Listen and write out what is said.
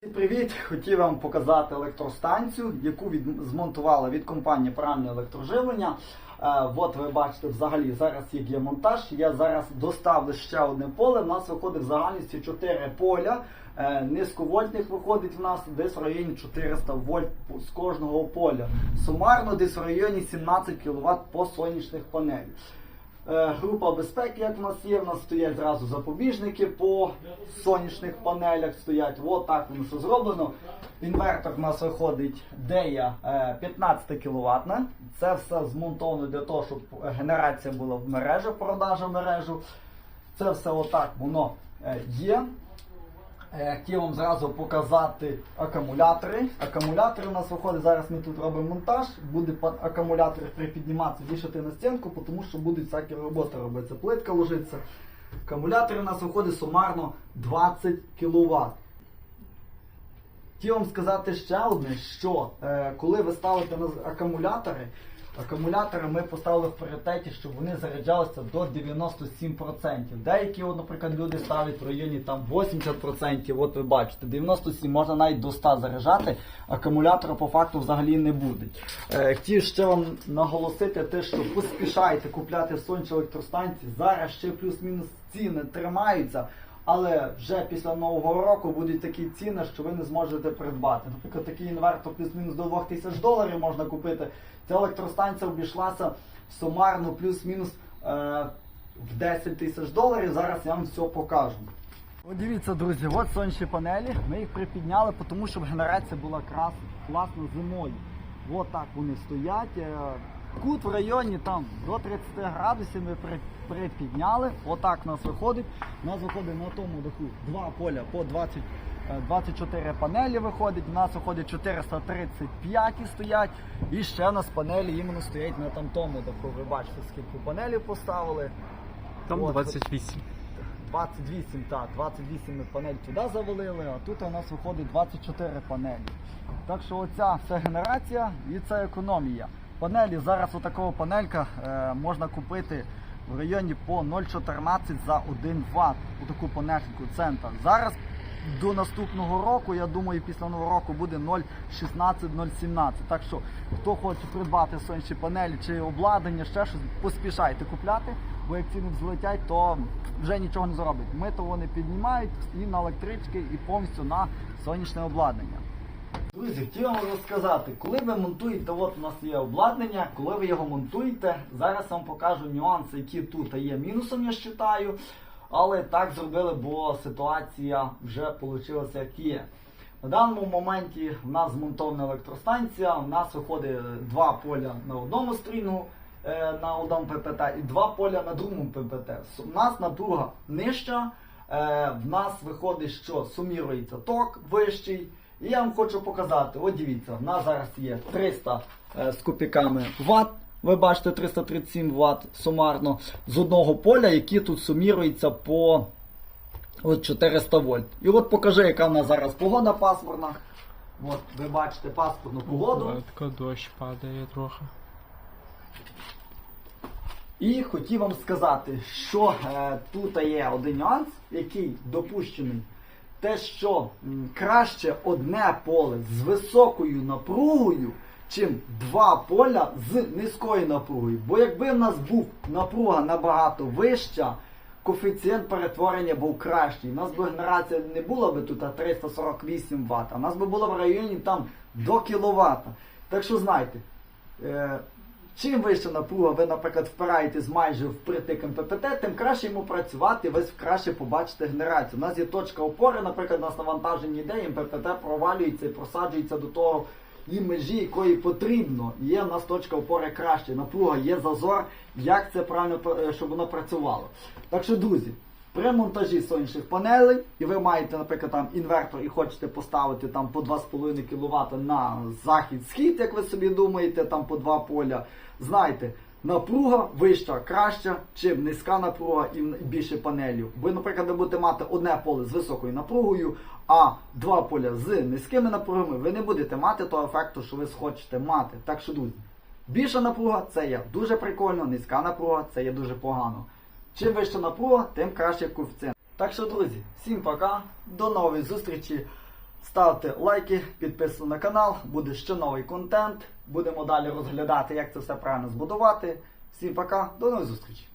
Привіт! Хотів вам показати електростанцію, яку від, змонтувала від компанії Правильне електроживлення. Е, от ви бачите, взагалі зараз як є монтаж. Я зараз доставлю ще одне поле. У нас виходить в загальності 4 поля. Е, низьковольтних виходить в нас десь в районі 400 вольт з кожного поля. Сумарно десь в районі 17 кВт по сонячних панелях. Е, Група безпеки, як в нас є, в нас стоять зразу запобіжники по сонячних панелях стоять. От так воно все зроблено. Інвертор в нас виходить дея е, 15 кВт. Це все змонтовано для того, щоб генерація була в мережу, продажа мережу. Це все отак воно е, є. Е, Хотів вам зразу показати акумулятори. Акумулятори у нас виходить, зараз ми тут робимо монтаж, буде акумулятор припідніматися, вішати на стінку, тому що будуть всякі роботи робитися. Плитка ложиться. Акумулятор у нас виходить сумарно 20 кВт. Хотів вам сказати ще одне, що е, коли ви ставите на акумулятори, акумулятори ми поставили в пріоритеті, щоб вони заряджалися до 97%. Деякі, от, наприклад, люди ставлять в районі там 80%, от ви бачите, 97% можна навіть до 100 заряджати, акумулятора по факту взагалі не буде. Е, хотів ще вам наголосити те, що поспішайте купляти сонячні електростанції. Зараз ще плюс-мінус ціни тримаються. Але вже після нового року будуть такі ціни, що ви не зможете придбати. Наприклад, такий інвертор плюс-мінус до 2000 доларів можна купити. Ця електростанція обійшлася сумарно плюс-мінус е, в 10 тисяч доларів. Зараз я вам все покажу. От дивіться, друзі, от сонячні панелі. Ми їх припідняли, тому щоб генерація була крас, класно зимою. От так вони стоять. Е, Кут в районі там до 30 градусів ми при- припідняли. Отак у нас виходить. У нас виходить на тому даху два поля по 20, е, 24 панелі виходить. У нас виходить 435 стоять. І ще у нас панелі іменно стоять на там тому даху. Ви бачите, скільки панелів поставили. Там От, 28. 28, так, 28 ми панель туди завалили, а тут у нас виходить 24 панелі. Так що оця вся генерація і це економія. Панелі зараз отакого панелька е, можна купити в районі по 0,14 за 1 Вт. Отаку панельку центр. Зараз до наступного року, я думаю, після нового року буде 0,16-0,17. Так що, хто хоче придбати сонячні панелі чи обладнання, ще щось, поспішайте купляти, бо як ціни взлетять, то вже нічого не зробить. Ми то вони піднімають і на електрички, і повністю на сонячне обладнання. Друзі, хотів вам розказати, коли ви монтуєте, от у нас є обладнання, коли ви його монтуєте, зараз вам покажу нюанси, які тут є мінусом, я вважаю. Але так зробили, бо ситуація вже вийшла як є. На даному моменті в нас змонтована електростанція, у нас виходить два поля на одному стріну е, на одному ППТ і два поля на другому ППТ. У нас напруга нижча, е, в нас виходить, що сумірується ток вищий. І я вам хочу показати, от дивіться, в нас зараз є 300 е, з копійками Вт. Ви бачите 337 Вт сумарно з одного поля, які тут суміруються по от 400 вольт. І от покажи, яка в нас зараз погода пасмурна. От ви бачите пасмурну погоду. Тако дощ падає трохи. І хотів вам сказати, що е, тут є один нюанс, який допущений. Те, що краще одне поле з високою напругою, чим два поля з низькою напругою. Бо якби в нас був напруга набагато вища, коефіцієнт перетворення був кращий. У нас би генерація не була би тут 348 Вт, а у нас би було в районі там до кВт. Так що знайте, е, Чим вища напруга, ви, наприклад, впираєтесь майже впритик МППТ, тим краще йому працювати, ви краще побачите генерацію. У нас є точка опори, наприклад, у нас навантаження йде, і провалюється і просаджується до того і межі, якої потрібно. Є в нас точка опори краще. Напруга, є зазор, як це правильно е, щоб воно працювало. Так що, друзі. При монтажі сонячних панелей, і ви маєте, наприклад, там інвертор і хочете поставити там по 2,5 кВт на захід-схід, як ви собі думаєте, там по два поля. Знайте, напруга вища, краща, чим низька напруга і більше панелів. Ви, наприклад, ви будете мати одне поле з високою напругою, а два поля з низькими напругами, ви не будете мати того ефекту, що ви хочете мати. Так що, друзі, більша напруга це є дуже прикольно, низька напруга це є дуже погано. Чим вища напруга, тим краще коефіцієнт. Так що, друзі, всім пока, до нової зустрічі. Ставте лайки, підписуйтесь на канал, буде ще новий контент. Будемо далі розглядати, як це все правильно збудувати. Всім пока, до нових зустрічей!